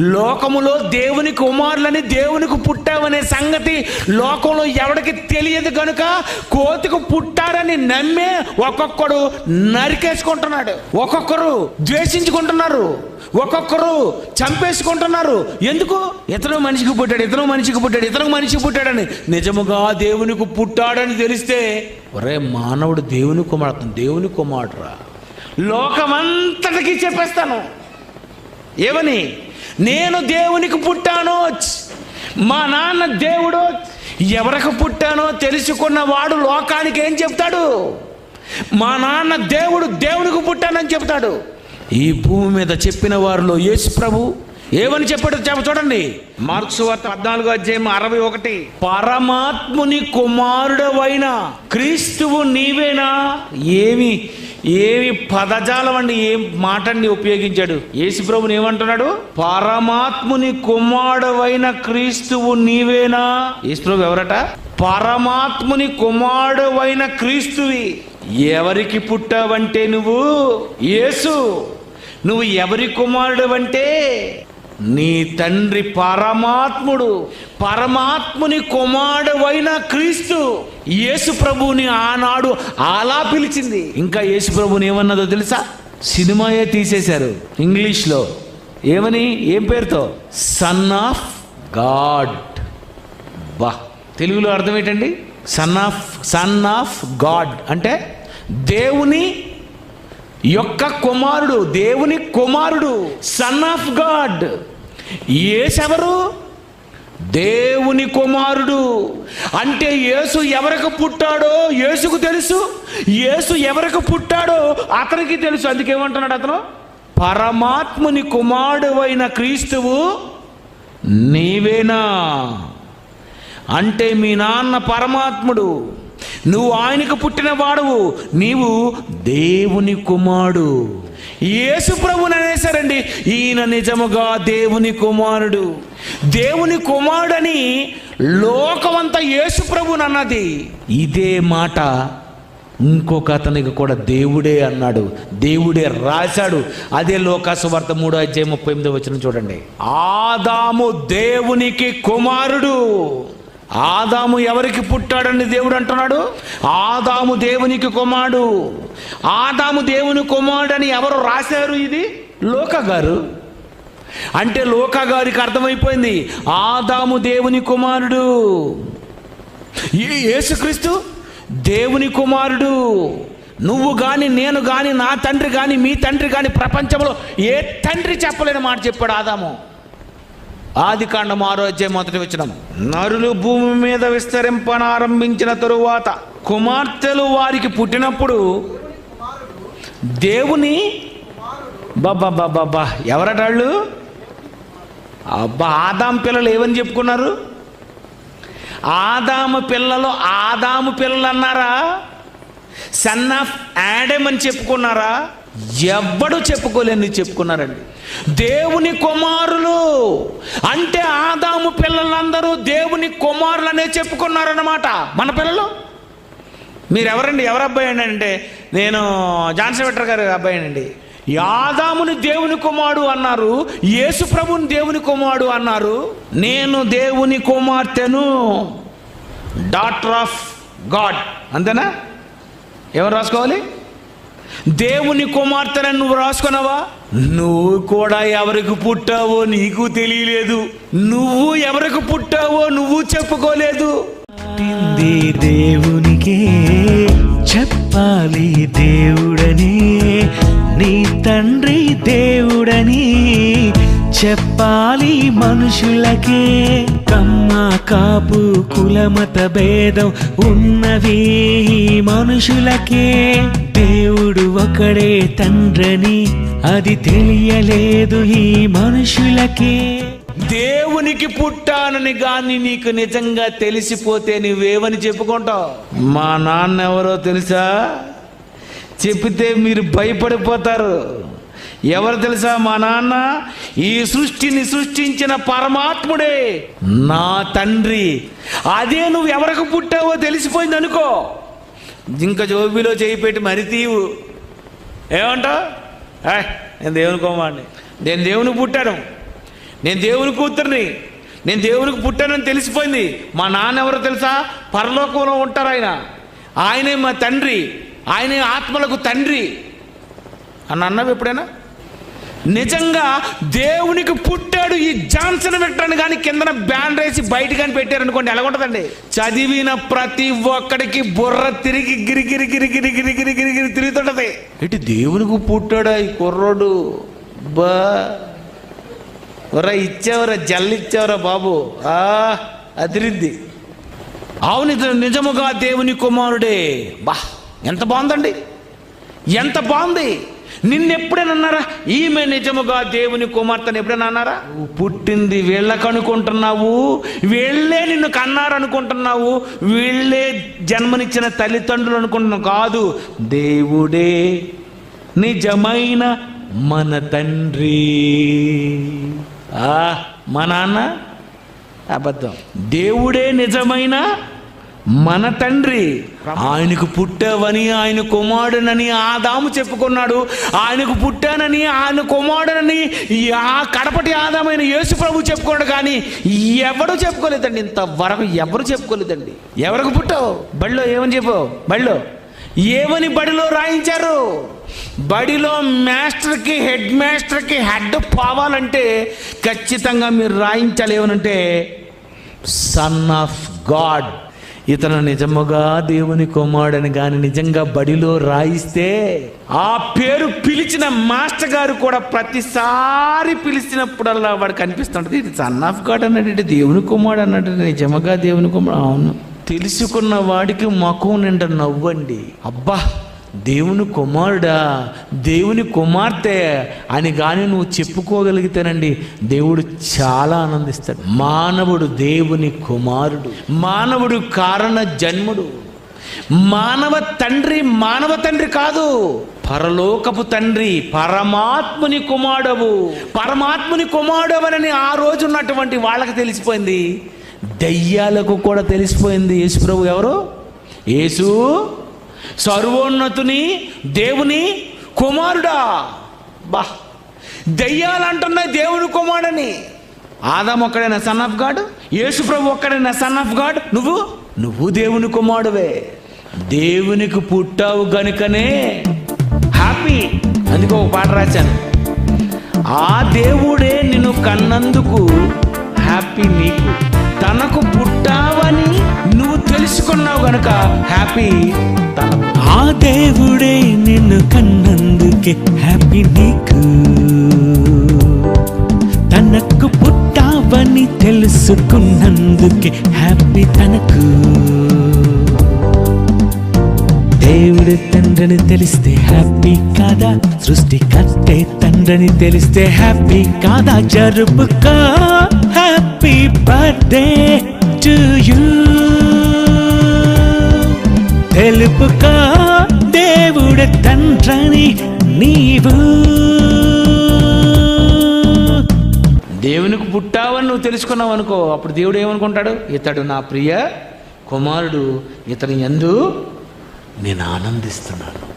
లోకములో దేవుని కుమారులని దేవునికి పుట్టావనే సంగతి లోకంలో ఎవడికి తెలియదు కనుక కోతికి పుట్టారని నమ్మే ఒక్కొక్కడు నరికేసుకుంటున్నాడు. ఒక్కొక్కరు ద్వేషించుకుంటున్నారు. ఒక్కొక్కరు చంపేసుకుంటున్నారు. ఎందుకు? ఇతను మనిషికి పుట్టాడు ఇతను మనిషికి పుట్టాడు ఇతను మనిషికి పుట్టాడని. నిజముగా దేవునికి పుట్టాడని తెలిస్తే ఒరే మానవుడు దేవుని కుమారుడు దేవుని కుమారుడురా. లోకమంతటికి చెప్పేస్తాను. ఏమని? నేను దేవునికి పుట్టాను మా నాన్న దేవుడు ఎవరికి పుట్టానో తెలుసుకున్న వాడు లోకానికి ఏం చెప్తాడు? మా నాన్న దేవుడు దేవునికి పుట్టానని చెప్తాడు. ఈ భూమి మీద చెప్పిన వారిలో యేసు ప్రభు ఏమని చెప్పాడు చెప్ప చూడండి. మార్క్స్ వార్త పద్నాలుగో అధ్యాయం అరవై ఒకటి. పరమాత్ముని కుమారుడవైన క్రీస్తువు నీవేనా? ఏమి? ఏమి పదజాలం అండి ఏం మాటని ఉపయోగించాడు? యేసుప్రభుని ఏమంటున్నాడు? పరమాత్ముని కుమారుడవైన క్రీస్తువు నీవేనా? యేసుప్రభు ఎవరట? పరమాత్ముని కుమారుడవైన క్రీస్తువి. ఎవరికి పుట్టావంటే నువ్వు? యేసు. నువ్వు ఎవరి కుమారుడు అంటే నీ తండ్రి పరమాత్ముడు పరమాత్ముని కుమారుడైన క్రీస్తు యేసు ప్రభుని ఆనాడు అలా పిలిచింది. ఇంకా యేసు ప్రభుని ఏమన్నదో తెలుసా? సినిమాయే తీసేశారు ఇంగ్లీష్లో. ఏమని? ఏం పేరుతో? సన్ ఆఫ్ గాడ్ బా. తెలుగులో అర్థం ఏంటండి? Son of son of God అంటే దేవుని యొక్క కుమారుడు దేవుని కుమారుడు సన్ ఆఫ్ గాడ్ ఏసెవరు? దేవుని కుమారుడు. అంటే యేసు ఎవరికి పుట్టాడో యేసుకు తెలుసు. యేసు ఎవరికి పుట్టాడో అతనికి తెలుసు. అందుకేమంటున్నాడు అతను? పరమాత్ముని కుమారుడు అయిన క్రీస్తువు నీవేనా? అంటే మీ నాన్న పరమాత్ముడు. నువ్వు ఆయనకు పుట్టిన వాడువు నీవు దేవుని కుమారుడు. యేసు ప్రభుని అనేసారండి ఈయన నిజముగా దేవుని కుమారుడు. దేవుని కుమారుడని లోకమంతా యేసు ప్రభుని అన్నది. ఇదే మాట ఇంకొక అతనికి కూడా దేవుడే అన్నాడు దేవుడే రాశాడు. అదే లోకాసువార్త మూడో అధ్యాయం ముప్పై ఎనిమిది వచ్చిన చూడండి. ఆదాము దేవునికి కుమారుడు. ఆదాము ఎవరికి పుట్టాడని దేవుడు అంటున్నాడు? ఆదాము దేవునికి కుమారుడు. ఆదాము దేవుని కుమారుడని ఎవరు రాశారు ఇది? లోక గారు. అంటే లోక గారికి అర్థమైపోయింది. ఆదాము దేవుని కుమారుడు. ఈ యేసుక్రీస్తు దేవుని కుమారుడు. నువ్వు కానీ నేను కానీ నా తండ్రి కానీ మీ తండ్రి కానీ ప్రపంచంలో ఏ తండ్రి చెప్పలేని మాట చెప్పాడు ఆదాము? ఆది కాండం ఆరోధ్యం మొదటి వచ్చిన నరులు భూమి మీద విస్తరింపనారంభించిన తరువాత కుమార్తెలు వారికి పుట్టినప్పుడు దేవుని బాబా ఎవరటాళ్ళు అబ్బా ఆదాం పిల్లలు ఏమని చెప్పుకున్నారు? ఆదాము పిల్లలు ఆదాము పిల్లలు అన్నారా? సన్ ఆఫ్ యాడమ్ అని చెప్పుకున్నారా? ఎవ్వడు చెప్పుకోలేని చెప్పుకున్నారండి. దేవుని కుమారులు అంటే ఆదాము పిల్లలందరూ దేవుని కుమారులనే చెప్పుకున్నారన్నమాట. మన పిల్లలు? మీరు ఎవరండి ఎవరు అబ్బాయి అంటే నేను జాన్సన్ వెట్టర్ గారు అబ్బాయి అండి. యాదాముని దేవుని కుమారుడు అన్నారు యేసు ప్రభుని దేవుని కుమారుడు అన్నారు నేను దేవుని కుమార్తెను డాటర్ ఆఫ్ గాడ్. అంతేనా? ఎవరు రాసుకోవాలి? దేవుని కుమార్తెను నువ్వు రాసుకున్నావా? నువ్వు కూడా ఎవరికి పుట్టావో నీకు తెలియలేదు. నువ్వు ఎవరికి పుట్టావో నువ్వు చెప్పుకోలేదు. పుట్టింది దేవునికే చెప్పాలి దేవుడని నీ తండ్రి దేవుడని చెప్పాలి మనుషులకే కమ్మ కాపు కులమత భేదం ఉన్నవి ఈ మనుషులకే దేవుడు ఒకడే తండ్రని అది తెలియలేదు ఈ మనుషులకే. దేవునికి పుట్టానని గాని నీకు నిజంగా తెలిసిపోతే నువ్వేమని చెప్పుకుంటావు? మా నాన్న ఎవరో తెలుసా? చెప్తే మీరు భయపడిపోతారు. ఎవరు తెలుసా మా నాన్న? ఈ సృష్టిని సృష్టించిన పరమాత్ముడే నా తండ్రి. అదే నువ్వు ఎవరికి పుట్టావో తెలిసిపోయింది అనుకో. ఇంకా జోబిలో చేయి పెట్టి మరి తీవు. ఏమంటావు? నేను దేవుని కోమాడిని. నేను దేవుని పుట్టాను. నేను దేవుని కూతుర్ని. నేను దేవునికి పుట్టానని తెలిసిపోయింది. మా నాన్న ఎవరో తెలుసా? పరలోకంలో ఉంటారు ఆయన. ఆయనే మా తండ్రి. ఆయనే ఆత్మలకు తండ్రి. అని అన్నావు ఎప్పుడైనా? నిజంగా దేవునికి పుట్టాడు ఈ జాన్సన్ పెట్టాను కానీ కిందన బ్యాండ్ వేసి బయట కానీ పెట్టారు అనుకోండి ఎలా ఉంటుందండి? చదివిన ప్రతి ఒక్కడికి బుర్ర తిరిగి గిరిగిరి గిరిగిరి గిరిగిరి గిరిగిరి తిరుగుతుంటది. ఇటు దేవునికి పుట్టాడా ఈ కుర్రోడు? బా. ఇచ్చేవరా ఇచ్చావరా జల్లు బాబు? ఆ అదిరింది. అవును ఇతను నిజముగా దేవుని కుమారుడే. బా ఎంత బాగుందండి? ఎంత బాగుంది? నిన్నెప్పుడైనా అన్నారా ఈమె నిజముగా దేవుని కుమార్తెను ఎప్పుడైనా అన్నారా? పుట్టింది వీళ్ళకు అనుకుంటున్నావు వీళ్ళే నిన్ను కన్నారు అనుకుంటున్నావు వీళ్ళే జన్మనిచ్చిన తల్లిదండ్రులు అనుకుంటున్నావు కాదు దేవుడే నిజమైన మన తండ్రి. ఆ మా నాన్న అబద్ధం. దేవుడే నిజమైన మన తండ్రి ఆయనకు పుట్టావని ఆయన కుమారుడనని ఆదాము చెప్పుకున్నాడు. ఆయనకు పుట్టానని ఆయన కుమారుడనని ఆ కడపటి ఆదామైన యేసు ప్రభు చెప్పుకున్నాడు కానీ ఎవడు చెప్పుకోలేదండి? ఇంతవరకు ఎవరు చెప్పుకోలేదండి? ఎవరికి పుట్టావు? బడిలో ఏమని చెప్పావు? బడిలో. ఏమని బడిలో రాయించారు? బడిలో మాస్టర్కి హెడ్ మాస్టర్కి హెడ్ పోవాలంటే ఖచ్చితంగా మీరు రాయించాలి ఏమనంటే సన్ ఆఫ్ గాడ్. ఇతను నిజముగా దేవుని కుమారుడని కానీ నిజంగా బడిలో రాయిస్తే ఆ పేరు పిలిచిన మాస్టర్ గారు కూడా ప్రతిసారి పిలిచినప్పుడల్లా వాడు కనిపిస్తుంటది. ఇది సన్ ఆఫ్ గాడ్ అన్నట్టు దేవుని కుమారుడు అన్నట్టు నిజముగా దేవుని కుమారుడు. అవును. తెలుసుకున్న వాడికి మకం నిండా నవ్వండి. అబ్బా! దేవుని కుమారుడా దేవుని కుమార్తె అని కానీ నువ్వు చెప్పుకోగలిగితేనండి దేవుడు చాలా ఆనందిస్తాడు. మానవుడు దేవుని కుమారుడు మానవుడు కారణ జన్ముడు. మానవ తండ్రి మానవ తండ్రి కాదు పరలోకపు తండ్రి పరమాత్ముని కుమారుడవు. పరమాత్ముని కుమారుడవనని ఆ రోజు ఉన్నటువంటి వాళ్ళకి తెలిసిపోయింది. దయ్యాలకు కూడా తెలిసిపోయింది. యేసుప్రభు ఎవరు? యేసు సర్వోన్నతుని దేవుని కుమారుడా. బా. దయ్యాలు అంటున్నాయి దేవుని కుమారుడని. ఆదాం ఒక్కడైనా సన్ ఆఫ్ గాడ్ యేసు ప్రభు ఒక్కడైనా సన్ ఆఫ్ గాడ్ నువ్వు? నువ్వు దేవుని కుమారుడువే. దేవునికి పుట్టావు గనుకనే. హ్యాపీ అందుకో ఒక పాట రాశాను. ఆ దేవుడే నిన్ను కన్నందుకు హ్యాపీ నీకు. తనకు పుట్టావని నువ్వు తెలుసుకున్నావు గనుక హ్యాపీ తన. ఆ దేవుడే నిన్ను కన్నందుకే హ్యాపీ నీకు. తనకు పుట్టావని తెలుసుకున్నందుకే హ్యాపీ తనకు. దేవుడు తండ్రిని తెలిస్తే హ్యాపీ కాదా? సృష్టికర్తే తండ్రిని తెలిస్తే హ్యాపీ కాదా? జరుపుకా హ్యాపీ బర్త్డే టు యూ తెలుపుకో దేవుడి తండ్రని నీవు. దేవునికి పుట్టావని నువ్వు తెలుసుకున్నావు అనుకో అప్పుడు దేవుడు ఏమనుకుంటాడు? ఇతడు నా ప్రియ కుమారుడు ఇతని ఎందు నేను ఆనందిస్తున్నాను.